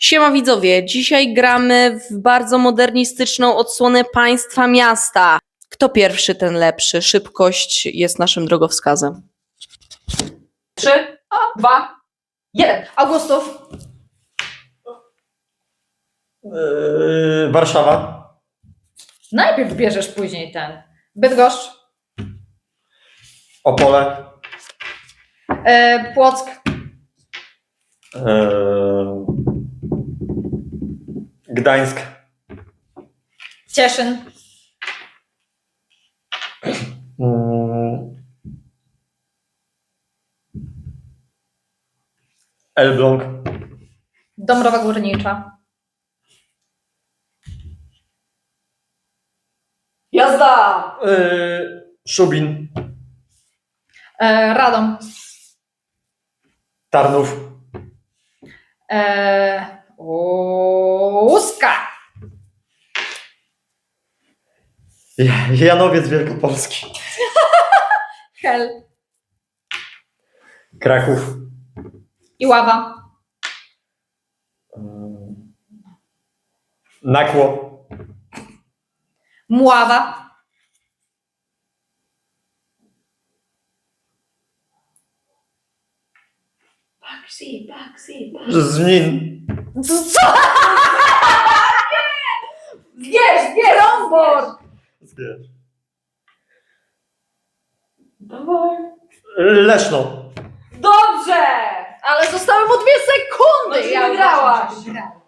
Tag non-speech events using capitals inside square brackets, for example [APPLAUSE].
Siema widzowie, dzisiaj gramy w bardzo modernistyczną odsłonę państwa miasta. Kto pierwszy, ten lepszy. Szybkość jest naszym drogowskazem. Trzy, dwa, jeden. Augustów, Yy, Warszawa, najpierw bierzesz później ten. Bydgoszcz, Opole, e, Płock, yy, Gdańsk, Cieszyn, yy, Elbląg, Dąbrowa Górnicza, Jazda! yy, Szubin, e, Radom, Tarnów, e, Łuska, Ja- Janowiec Wielkopolski, [LAUGHS] Hel, Kraków, Iława, yy, Nakło, Mława, Żnin, Co? [LAUGHS] Wiesz, wiesz, Rąbor! Zbierz. Leszno, Dobrze! Ale zostały mu dwie sekundy! No ty ja wygrałaś. wygrałam.